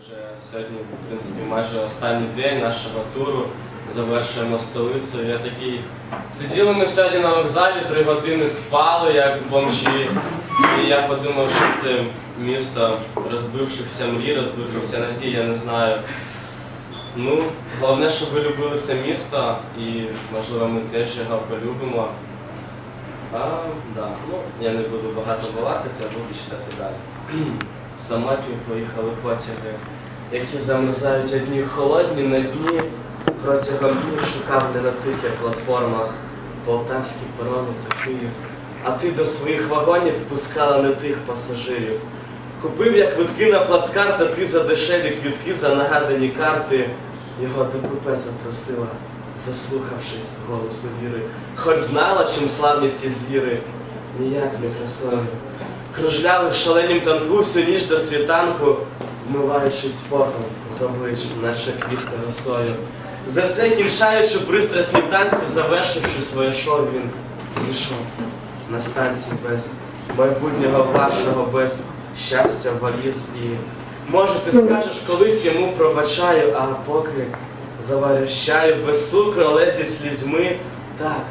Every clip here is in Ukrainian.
вже сьогодні, в принципі, майже останній день нашого туру. Завершуємо столицю. Я такий. Сиділи ми сьогодні на вокзалі, три години спали, як бомжі. І я подумав, що це місто розбившихся мрій, розбившихся надій, я не знаю. Ну, головне, щоб ви любили це місто і, можливо, ми теж його полюбимо. А, да. ну, я не буду багато балакати, а буду читати далі. Самотні поїхали потяги, які замерзають одні холодні на дні. Протягом днів шукав не на тихих платформах Полтавські перони та Київ. А ти до своїх вагонів впускала не тих пасажирів. Купив я квитки на плацкарт, а ти за дешеві квітки, за нагадані карти. Його до купе запросила, дослухавшись голосу віри. Хоч знала, чим славні ці звіри, ніяк не красою. Кружляли в шаленім танку всю ніч до світанку, вмиваючись потом з облич, наче квітка росою. За це, кінчаючи пристрасні танці, завершивши своє шоу, він зійшов на станцію без майбутнього вашого, без щастя, валіз і. Може, ти скажеш, колись йому пробачаю, а поки заварящаю без цукру, але зі слізьми. Так,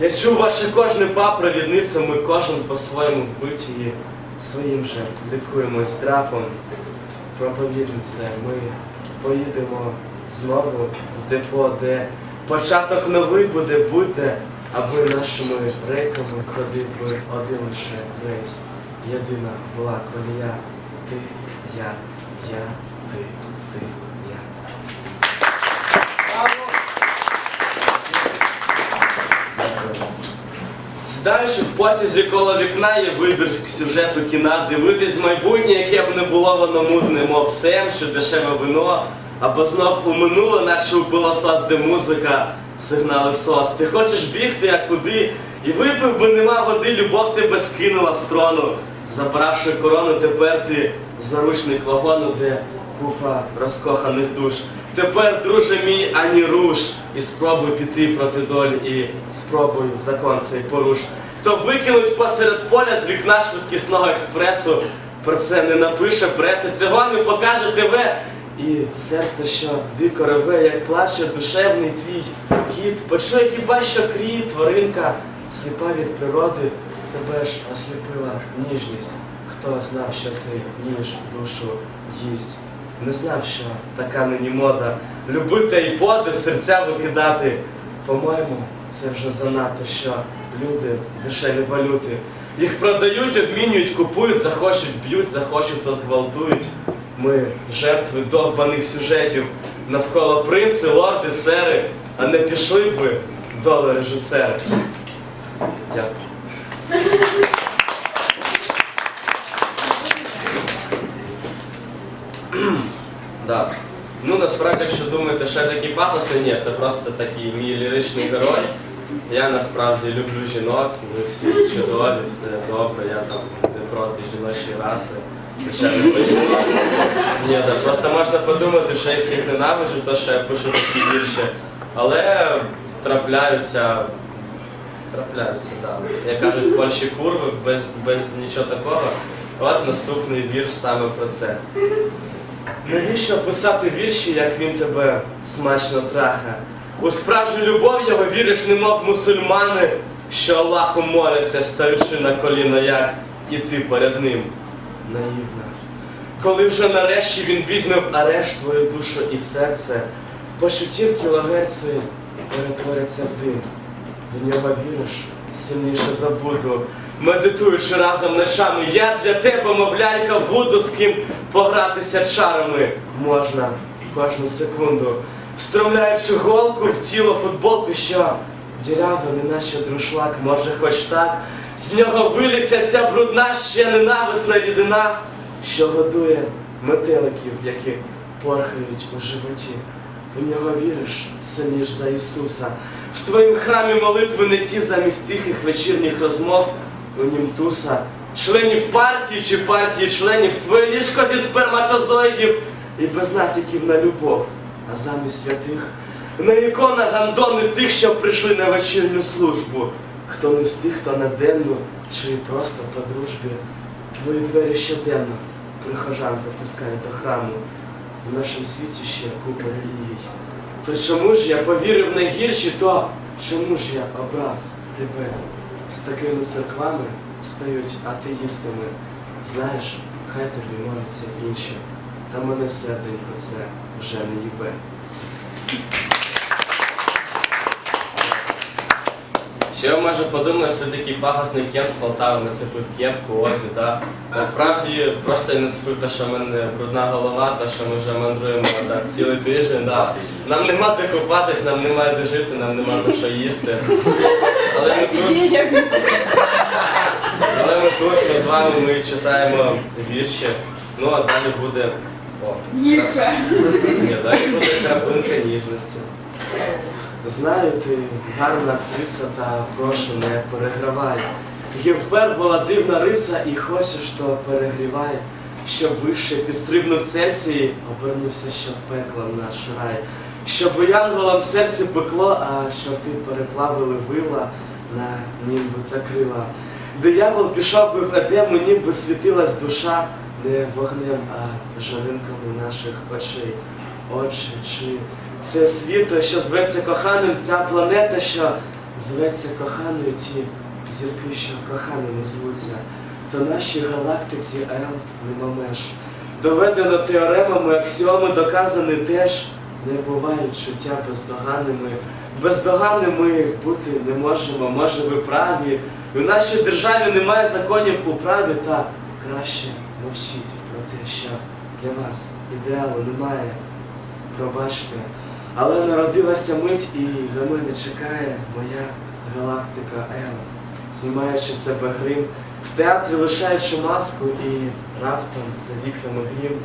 я чув ваше кожне па провідниця, ми кожен по-своєму вбиті і своїм же лікуємось драпом. Проповіднице, ми поїдемо знову в депо, де початок новий буде, будьте, аби нашими рейками ходив би один лише рейс. Єдина була колія, ти, я, я, ти, ти, Сідаючи в потязі коло вікна, є вибір сюжету кіна, дивитись майбутнє, яке б не було воно мудне, мов сем чи дешеве вино, або знов у минуле, наче у пилосос, де музика, сигнали сос. Ти хочеш бігти, а куди? І випив би нема води, любов тебе скинула з трону. Забравши корону, тепер ти заручник вагону, де купа розкоханих душ. Тепер, друже мій, ані руш, і спробуй піти проти долі, і спробуй закон цей поруш. То викинуть посеред поля з вікна швидкісного експресу. Про це не напише преса, цього не покаже ТВ. І серце, що дико реве, як плаче душевний твій кіт, почує хіба що крій, тваринка, сліпа від природи, тебе ж осліпила ніжність. Хто знав, що цей ніж душу їсть? Не знав, що така нині мода. Любити і поди, серця викидати. По-моєму, це вже занадто, що люди дешеві валюти. Їх продають, обмінюють, купують, захочуть, б'ють, захочуть, то зґвалтують. Ми жертви довбаних сюжетів. Навколо принци, лорди, сери, а не пішли б ви доле режисери. Дякую. Да. Ну насправді, якщо думаєте, що я такий пафосний, ні, це просто такий мій ліричний герой. Я насправді люблю жінок, ви всі чудові, все добре, я там не проти жіночої раси. Хоча не пишу. Ні, да, просто можна подумати, що я всіх ненавиджу, то що я пишу такі вірші. Але трапляються. Трапляються, так. Да. Як кажуть, в Польщі курви без, без нічого такого. От наступний вірш саме про це. Навіщо писати вірші, як він тебе смачно траха? У справжню любов його віриш, немов мусульмани, що Аллаху моляться, стаючи на коліна, як і ти перед ним. Наївна. Коли вже нарешті він візьме в арешт твою душу і серце, почуттів кілогерці перетворяться в дим. В нього віриш, сильніше забуду. Медитуючи разом ночами, я для тебе, мов лялька, буду з ким погратися чарами. Можна кожну секунду, встромляючи голку в тіло футболку, що дірявий, неначе друшлак, може хоч так, з нього виліться ця брудна, ще ненависна рідина, що годує метеликів, які порхають у животі. В нього віриш сильніш за Ісуса. В твоїм храмі молитви не ті замість тихих вечірніх розмов нім. Членів партії чи партії членів, твоє ліжко зі сперматозоїдів і без натяків на любов, а замість святих на іконах гандони тих, що прийшли на вечірню службу. Хто не встиг, то на денну, чи просто по дружбі. Твої двері щоденно прихожан запускають до храму. в нашому світі ще купа релігій. То чому ж я повірив найгірші, то чому ж я обрав тебе? З такими церквами стають атеїстами. Знаєш, хай тобі моляться інші, та мене серденько це вже не їбе. Ще я може подумав, що такий пафосний кен з Полтави насипив кепку, от і. Насправді просто я насипив те, що в мене брудна голова, те, що ми вже мандруємо так цілий тиждень. Да. Нам нема де купатись, нам немає де жити, нам нема за що їсти. Але ми тут, але ми тут, ми з вами ми читаємо вірші. Ну а далі буде. О, Гірше. Ні, далі буде краплинка ніжності. Знаю, ти гарна актриса, та прошу не перегравай. Гівпер була дивна риса, і хочеш, то перегрівай, щоб вище підстрибнув Цельсій, обернувся, щоб пеклом наш рай. Щоб у янголам серці пекло, а чорти переплавили вила на німби та крила. Диявол пішов би в Едему, ніби світилась душа не вогнем, а жаринками наших очей. Отже, чи це світло, що зветься коханим, ця планета, що зветься коханою, ті зірки, що коханими звуться, то нашій галактиці Ел нема меж. Доведено теоремами, аксіоми доказані теж не бувають чуття бездоганними. Бездоганними бути не можемо, може ви праві. І в нашій державі немає законів у праві, та краще мовчіть про те, що для вас ідеалу немає пробачте, але народилася мить і на мене чекає моя галактика Ел. Знімаючи себе грим, в театрі лишаючи маску і раптом за вікнами грім,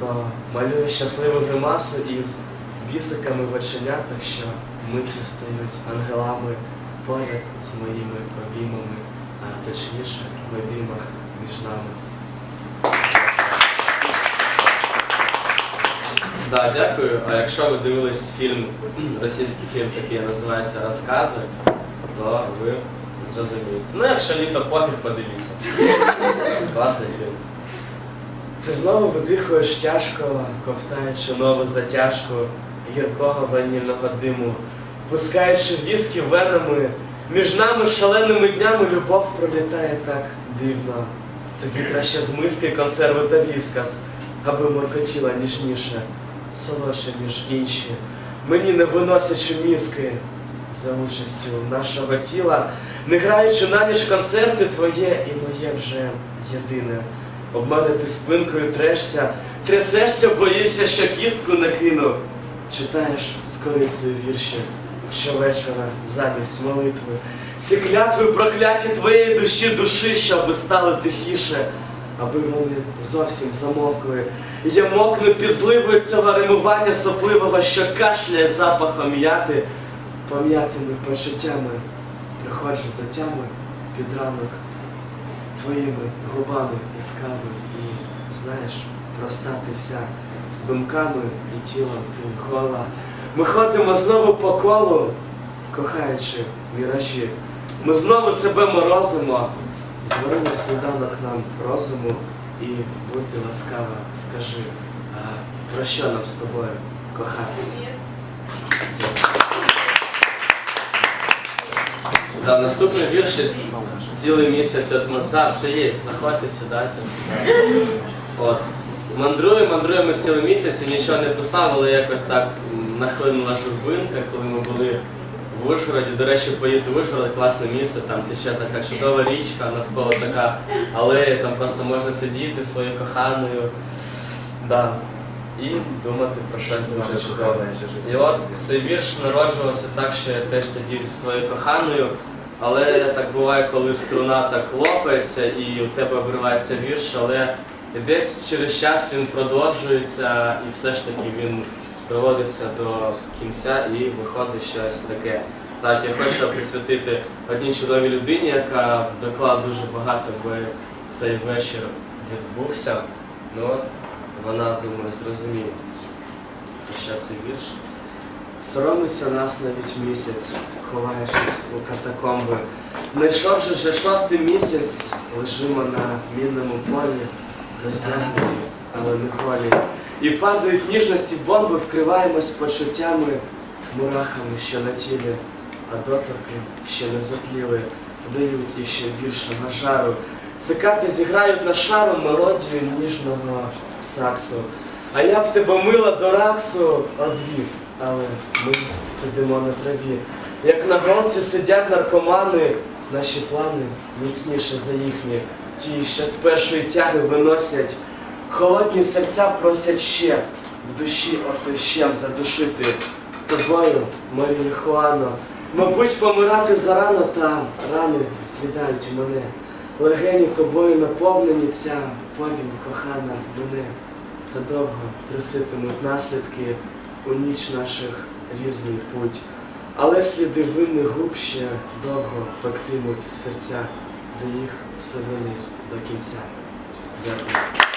то малює щасливу гримасу із бісиками в оченятах, що миті стають ангелами поряд з моїми обіймами, а точніше в обіймах між нами. Да, дякую. А якщо ви дивились фільм, російський фільм такий називається Розкази, то ви зрозумієте. Ну, якщо ні, то пофіг подивіться. Класний фільм. Ти знову видихуєш тяжко, ковтаючи нову затяжку гіркого ванільного диму, пускаючи віскі венами, між нами шаленими днями любов пролітає так дивно. Тобі краще з миски консерви та віскас, аби моркотіла ніжніше, солодше, ніж інші. Мені не виносячи мізки за участю нашого тіла, не граючи на ніч концерти твоє і моє вже єдине. Об мене ти спинкою трешся, трясешся, боїшся, що кістку накину. Читаєш з корицею вірші щовечора замість молитви. Ці клятви прокляті твоєї душі душі, щоби стали тихіше, аби вони зовсім замовкли. Я мокну під зливою цього римування сопливого, що кашляє запахом м'яти, пом'ятими почуттями. Приходжу до тями під ранок твоїми губами із кави і знаєш, простати вся думками і тілом ти гола. Ми ходимо знову по колу, кохаючи міражі. Ми знову себе морозимо, звори на сніданок нам розуму і будьте ласкава, скажи, а про що нам з тобою кохатися? Да, наступний вірш цілий місяць от ми- Так, все є, заходьте, сідайте. От. Мандруємо, мандруємо цілий місяць і нічого не писав, але якось так нахлинула журбинка, коли ми були в Ужгороді. До речі, поїдьте в Ужгород, класне місце, там тече така чудова річка, навколо така алея, там просто можна сидіти своєю коханою. Да. І думати про щось дуже чудове. І от цей вірш народжувався так, що я теж сидів зі своєю коханою, але так буває, коли струна так лопається і у тебе обривається вірш, але десь через час він продовжується і все ж таки він доводиться до кінця і виходить щось таке. Так, я хочу присвятити одній чудовій людині, яка доклала дуже багато, аби цей вечір відбувся. Ну от, вона, думаю, зрозуміє, що цей вірш. Соромиться нас навіть місяць, ховаючись у катакомби. Найшовши вже шостий місяць, лежимо на мінному полі, роздягнені, але не холі. І падають ніжності бомби, вкриваємось почуттями, мурахами, що на тілі, а доторки ще не затліли, дають іще більшого жару. Цикати зіграють на шару мелодію ніжного саксу. А я б тебе мила до раксу одвів, але ми сидимо на траві. Як на голці сидять наркомани, наші плани міцніше за їхні. Ті, що з першої тяги виносять, холодні серця просять ще в душі ото щем задушити. Тобою, Марія Хуано, мабуть, помирати зарано та рани звідають мене. Легені тобою наповнені ця повінь кохана мене. Та довго тряситимуть наслідки у ніч наших різний путь. Але сліди винних губ ще довго пектимуть серця до їх сивини до кінця. Дякую.